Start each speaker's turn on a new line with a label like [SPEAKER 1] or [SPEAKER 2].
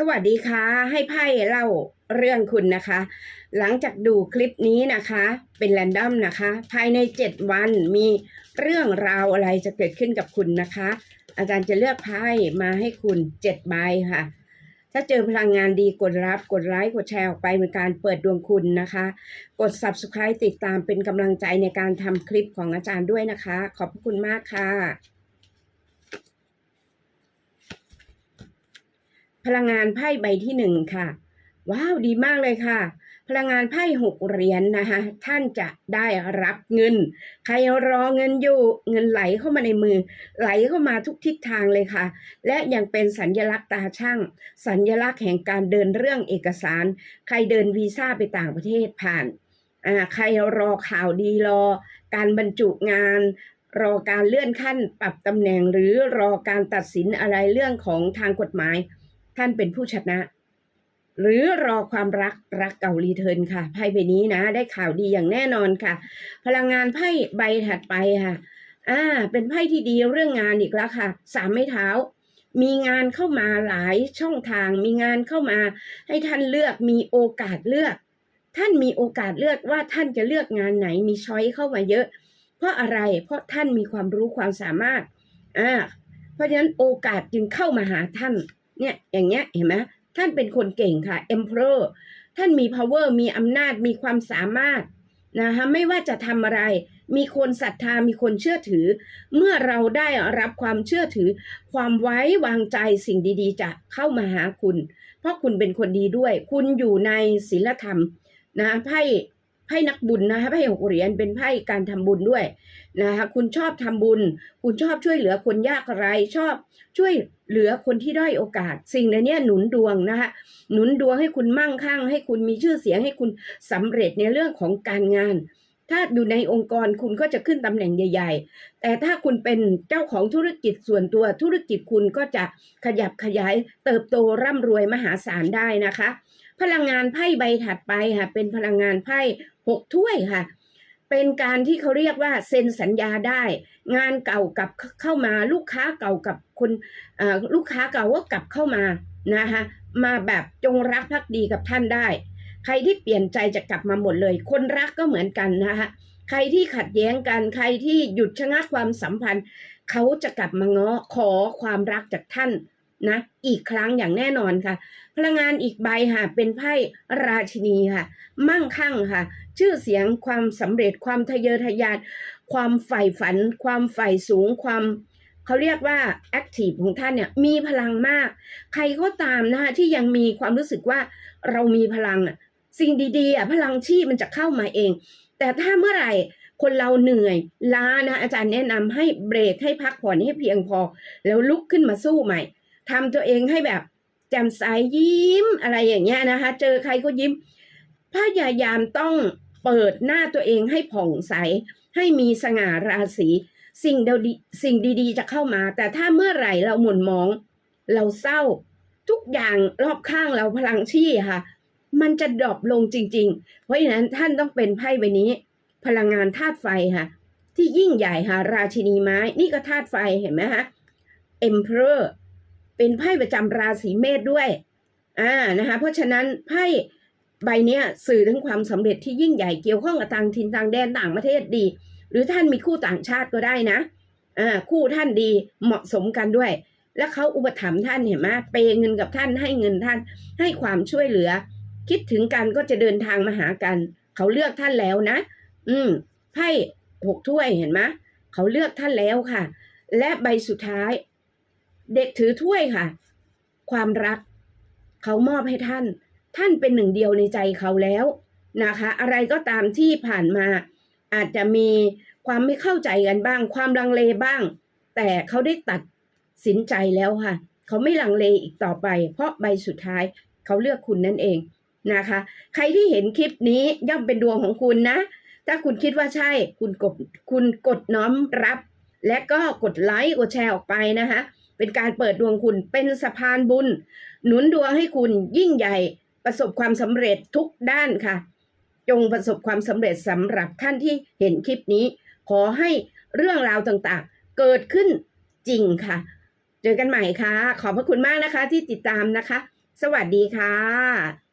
[SPEAKER 1] สวัสดีค่ะ ให้ไพ่เล่าเรื่องคุณนะคะ หลังจากดูคลิปนี้นะคะ เป็นแรนดอมนะคะ ภายใน 7 วันมีเรื่องราวอะไรจะเกิดขึ้นกับคุณนะคะ อาจารย์จะเลือกไพ่มาให้คุณ7ใบค่ะ ถ้าเจอพลังงานดีกดรับกดไลค์กดแชร์ออกไปเป็นการเปิดดวงคุณนะคะ กด subscribe ติดตามเป็นกำลังใจในการทำคลิปของอาจารย์ด้วยนะคะ ขอบพระคุณมากค่ะ พลังงานไพ่ใบที่หนึ่งค่ะ ว้าวดีมากเลยค่ะ พลังงานไพ่หกเหรียญนนะคะท่านจะได้รับเงิน ใครรอเงินอยู่เงินไหลเข้ามาในมือ ไหลเข้ามาทุกทิศทางเลยค่ะ และยังเป็นสัญญลักษณ์ตาช่าง สัญญลักษณ์แห่งการเดินเรื่องเอกสาร ใครเดินวีซ่าไปต่างประเทศผ่านอ่าใครรอข่าวดีรอ การบรรจุงานรอการเลื่อนขั้นปรับตำแหน่งหรือรอการตัดสินอะไรเรื่องของทางกฎหมาย ท่านเป็นผู้ชนะ หรือรอความรักรักเก่ารีเทิร์นค่ะไพ่ใบนี้นะ ได้ข่าวดีอย่างแน่นอนค่ะ พลังงานไพ่ใบถัดไปค่ะ อ่า เป็นไพ่ที่ดีเรื่องงานอีกแล้วค่ะสามไม้เท้า มีงานเข้ามาหลายช่องทาง มีงานเข้ามาให้ท่านเลือกมีโอกาสเลือก ท่านมีโอกาสเลือกว่าท่านจะเลือกงานไหนมีช้อยเข้ามาเยอะ เพราะอะไรเพราะท่านมีความรู้ความสามารถอ่าเพราะฉะนั้นโอกาสจึงเข้ามาหาท่าน เนี่ยอย่างเงี้ยเห็นไหมท่านเป็นคนเก่งค่ะ emperor ท่านมี power มีอำนาจมีความสามารถนะคะไม่ว่าจะทำอะไร มีคนศรัทธามีคนเชื่อถือ เมื่อเราได้รับความเชื่อถือ ความไว้วางใจสิ่งดีๆ จะเข้ามาหาคุณ เพราะคุณเป็นคนดีด้วย คุณอยู่ในศีลธรรมนะไพ่ ไพ่นักบุญนะคะไพ่หกเหรียญเป็นไพ่การทำบุญด้วยนะคะคุณชอบทำบุญ คุณชอบช่วยเหลือคนยากไร้ชอบช่วยเหลือคนที่ด้อยโอกาส สิ่งในนี้หนุนดวงนะคะหนุนดวงให้คุณมั่งคั่ง ให้คุณมีชื่อเสียงให้คุณสำเร็จในเรื่องของการงาน ถ้าอยู่ในองค์กรคุณก็จะขึ้นตำแหน่งใหญ่ ๆ แต่ถ้าคุณเป็นเจ้าของธุรกิจส่วนตัวธุรกิจคุณก็จะขยับขยายเติบโตร่ำรวยมหาศาลได้นะคะพลังงานไพ่ใบถัดไปค่ะเป็นพลังงานไพ่ หกถ้วยค่ะ เป็นการที่เขาเรียกว่าเซ็นสัญญาได้ งานเก่ากับเข้ามาลูกค้าเก่ากับคนลูกค้าเก่าก็กลับเข้ามานะคะมาแบบจงรักภักดีกับท่านได้ ใครที่เปลี่ยนใจจะกลับมาหมดเลย คนรักก็เหมือนกันนะคะใครที่ขัดแย้งกันใครที่หยุดชะงักความสัมพันธ์ เขาจะกลับมาง้อขอความรักจากท่าน นะอีกครั้งอย่างแน่นอนค่ะ พลังงานอีกใบค่ะ เป็นไพ่ราชินีค่ะ มั่งคั่งค่ะ ชื่อเสียงความสำเร็จความทะเยอทะยาน ความใฝ่ฝัน ความใฝ่สูงความเขาเรียกว่าแอคทีฟของท่านเนี่ยมีพลังมาก ใครก็ตามนะคะที่ยังมีความรู้สึกว่าเรามีพลังสิ่งดีๆอะพลังชีพมันจะเข้ามาเอง แต่ถ้าเมื่อไหร่คนเราเหนื่อยล้านะอาจารย์แนะนำให้เบรกให้พักผ่อนให้เพียงพอ แล้วลุกขึ้นมาสู้ใหม่ ทำตัวเองให้แบบแจ่มใสยิ้มอะไรอย่างเงี้ยนะคะ เจอใครก็ยิ้ม พยายามต้องเปิดหน้าตัวเองให้ผ่องใส ให้มีสง่าราศีสิ่งดีสิ่งดีๆ จะเข้ามา แต่ถ้าเมื่อไหร่เราหม่นมอง เราเศร้า ทุกอย่างรอบข้างเราพลังชี่ค่ะ มันจะดรอปลงจริง ๆ เพราะฉะนั้นท่านต้องเป็นไพ่ใบนี้ พลังงานธาตุไฟค่ะ ที่ยิ่งใหญ่ค่ะ ราชินีไม้ นี่ก็ธาตุไฟเห็นไหมคะ Emperor เเป็นไพ่ประจำราศีเมษด้วยอ่านะคะเพราะฉะนั้นไพ่ใบเนี้ยสื่อถึงความสำเร็จที่ยิ่งใหญ่เกี่ยวข้องกับต่างถิ่นต่างแดนต่างประเทศดี หรือท่านมีคู่ต่างชาติก็ได้นะอ่าคู่ท่านดีเหมาะสมกันด้วย แล้วเขาอุปถัมภ์ท่านเห็นไหมเปย์เงินกับท่านให้เงินท่านให้ความช่วยเหลือ คิดถึงกันก็จะเดินทางมาหากัน เขาเลือกท่านแล้วนะ อืมไพ่หกถ้วยเห็นไหมเขาเลือกท่านแล้วค่ะ และใบสุดท้าย เด็กถือถ้วยค่ะ ความรักเขามอบให้ท่าน ท่านเป็นหนึ่งเดียวในใจเขาแล้วนะคะ อะไรก็ตามที่ผ่านมา อาจจะมีความไม่เข้าใจกันบ้าง ความลังเลบ้าง แต่เขาได้ตัดสินใจแล้วค่ะ เขาไม่ลังเลอีกต่อไป เพราะใบสุดท้ายเขาเลือกคุณนั่นเองนะคะ ใครที่เห็นคลิปนี้ย่อมเป็นดวงของคุณนะ ถ้าคุณคิดว่าใช่ คุณกดคุณกดน้อมรับ และก็กดไลค์กดแชร์ออกไปนะคะ เป็นการเปิดดวงคุณเป็นสะพานบุญ หนุนดวงให้คุณยิ่งใหญ่ประสบความสำเร็จทุกด้านค่ะ จงประสบความสำเร็จสำหรับท่านที่เห็นคลิปนี้ ขอให้เรื่องราวต่างๆ เกิดขึ้นจริงค่ะ เจอกันใหม่ค่ะ ขอบพระคุณมากนะคะที่ติดตามนะคะ สวัสดีค่ะ